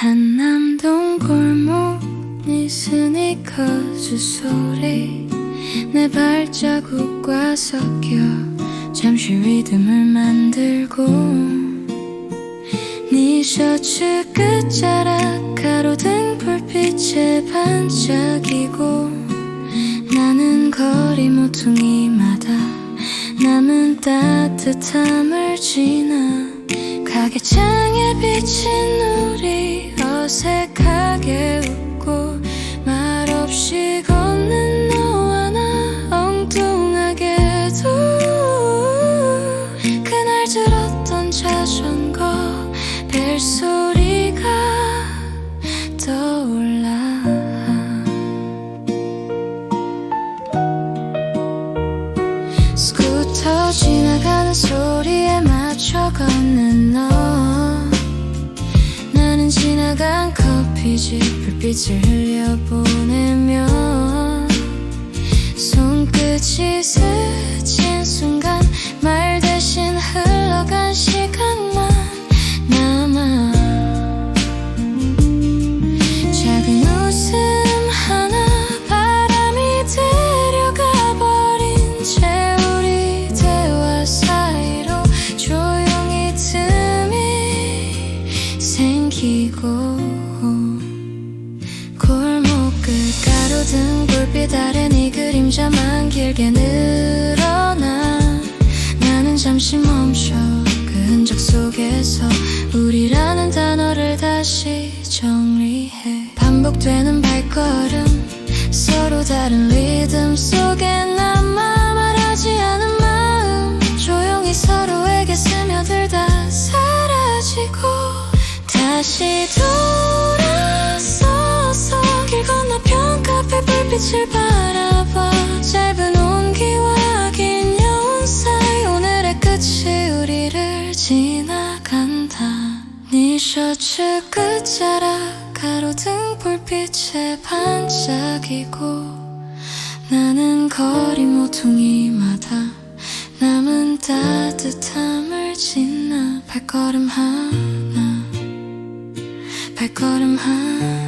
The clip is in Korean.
한남동 골목 네 스니커즈 소리. 내 발자국과 섞여 잠시 리듬을 만들고. 네 셔츠 끝자락 가로등 불빛에 반짝이고. 나는 거리 모퉁이마다 남은 따뜻함을 지나 가게 창에 비친 우리 벨소리가 떠올라. 스쿠터 지나가는 소리에 맞춰 걷는 너. 나는 지나간 커피집 불빛을 흘려보내며 손끝이 스 아래 네 그림자만 길게 늘어나. 나는 잠시 멈춰 그 흔적 속에서 우리라는 단어를 다시 정리해. 반복되는 발걸음 서로 다른 리듬 속에 남아 말하지 않은 마음. 조용히 서로에게 스며들다 사라지고 다시 돌아 빛을 바라봐. 짧은 온기와 긴 여운 사이 오늘의 끝이 우리를 지나간다. 네 셔츠 끝자락 가로등 불빛에 반짝이고 나는 거리 모퉁이마다 남은 따뜻함을 지나 발걸음 하나 발걸음 하나